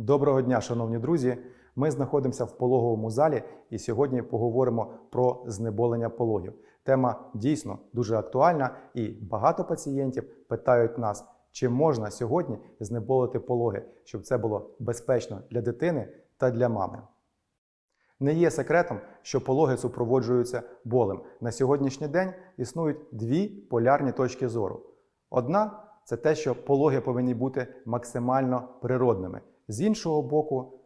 Доброго дня, шановні друзі! Ми знаходимося в пологовому залі і сьогодні поговоримо про знеболення пологів. Тема дійсно дуже актуальна, і багато пацієнтів питають нас, чи можна сьогодні знеболити пологи, щоб це було безпечно для дитини та для мами. Не є секретом, що пологи супроводжуються болем. На сьогоднішній день існують дві полярні точки зору. Одна це те, що пологи повинні бути максимально природними. З іншого боку,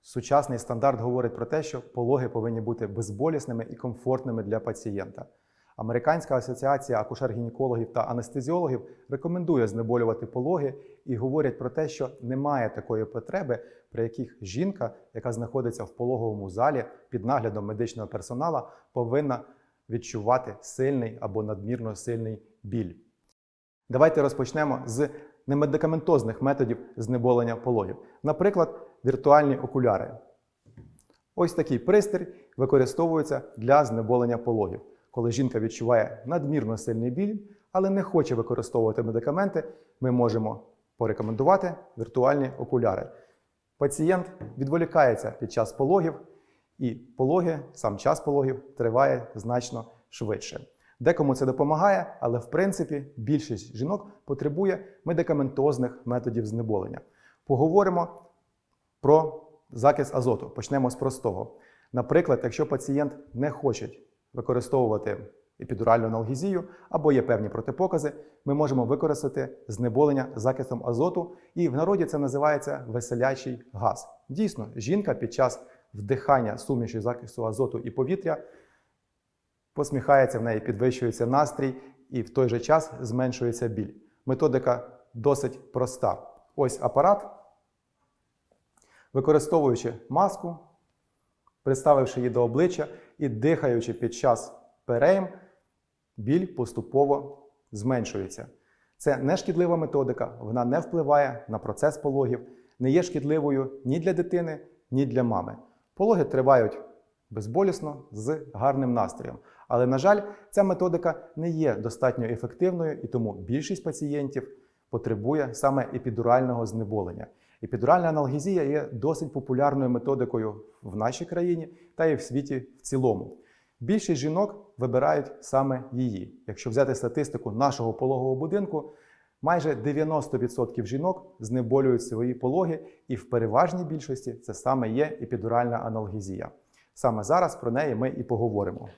сучасний стандарт говорить про те, що пологи повинні бути безболісними і комфортними для пацієнта. Американська асоціація акушер-гінекологів та анестезіологів рекомендує знеболювати пологи і говорять про те, що немає такої потреби, при яких жінка, яка знаходиться в пологовому залі під наглядом медичного персоналу, повинна відчувати сильний або надмірно сильний біль. Давайте розпочнемо з немедикаментозних методів знеболення пологів. Наприклад, віртуальні окуляри. Ось такий пристрій використовується для знеболення пологів. Коли жінка відчуває надмірно сильний біль, але не хоче використовувати медикаменти, ми можемо порекомендувати віртуальні окуляри. Пацієнт відволікається під час пологів, і пологи, сам час пологів триває значно швидше. Декому це допомагає, але в принципі більшість жінок потребує медикаментозних методів знеболення. Поговоримо про закис азоту. Почнемо з простого. Наприклад, якщо пацієнт не хоче використовувати епідуральну аналгезію або є певні протипокази, ми можемо використати знеболення закисом азоту, і в народі це називається веселячий газ. Дійсно, жінка під час вдихання суміші закису азоту і повітря посміхається в неї, підвищується настрій і в той же час зменшується біль. Методика досить проста. Ось апарат, використовуючи маску, приставивши її до обличчя і дихаючи під час перейм, біль поступово зменшується. Це не шкідлива методика, вона не впливає на процес пологів, не є шкідливою ні для дитини, ні для мами. Пологи тривають безболісно з гарним настроєм. Але, на жаль, ця методика не є достатньо ефективною, і тому більшість пацієнтів потребує саме епідурального знеболення. Епідуральна аналгезія є досить популярною методикою в нашій країні та і в світі в цілому. Більшість жінок вибирають саме її. Якщо взяти статистику нашого пологового будинку, майже 90% жінок знеболюють свої пологи, і в переважній більшості це саме є епідуральна аналгезія. Саме зараз про неї ми і поговоримо.